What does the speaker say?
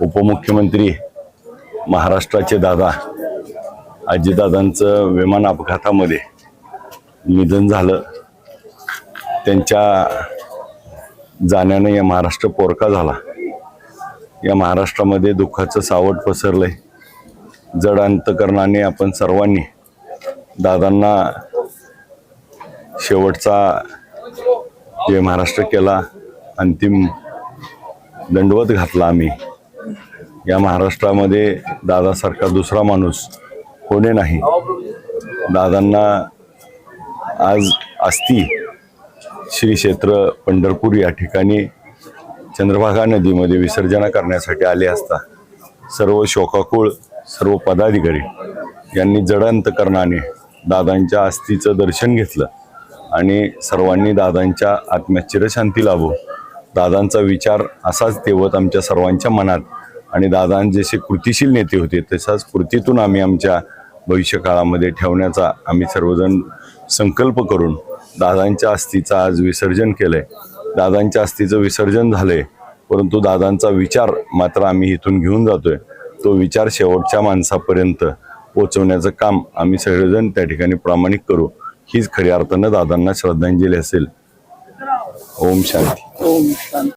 उपमुख्यमंत्री महाराष्ट्राचे दादा आजीदादांचं विमान अपघातामध्ये निधन झालं. त्यांच्या जाण्यानं या महाराष्ट्र पोरका झाला. या महाराष्ट्रामध्ये दुःखाचं सावट पसरलं आहे जड अंतकरणाने आपण सर्वांनी दादांना शेवटचा जे महाराष्ट्र केला. अंतिम दंडवत घातला आम्ही. या महाराष्ट्रामध्ये दादासारखा दुसरा माणूस कोणी नाही. दादांना आज आस्ती श्री क्षेत्र पंढरपूर या ठिकाणी चंद्रभागा नदीमध्ये विसर्जन करण्यासाठी आले असता सर्व शोकाकुळ सर्व पदाधिकारी यांनी जडअंतकरणाने दादांच्या अस्थीचं दर्शन घेतलं आणि सर्वांनी दादांच्या आत्म्यात चिरशांती लाभो दादांचा विचार असाच तेवत आमच्या सर्वांच्या मनात आणि दादा जसे कृतिशील नेते होते तसाच कृतीतून आम्ही आमच्या भविष्यकाळामध्ये ठेवण्याचा आम्ही सर्वजण संकल्प करून दादांच्या अस्थीचं आज विसर्जन केलं आहे दादांच्या अस्थीचं विसर्जन झालंय परंतु दादांचा विचार मात्र आम्ही इथून घेऊन जातोय. तो विचार शेवटच्या माणसापर्यंत पोचवण्याचं काम आम्ही सगळेजण त्या ठिकाणी प्रामाणिक करू. हीच खऱ्या अर्थानं दादांना श्रद्धांजली असेल. ओम शांती. ओम शांती.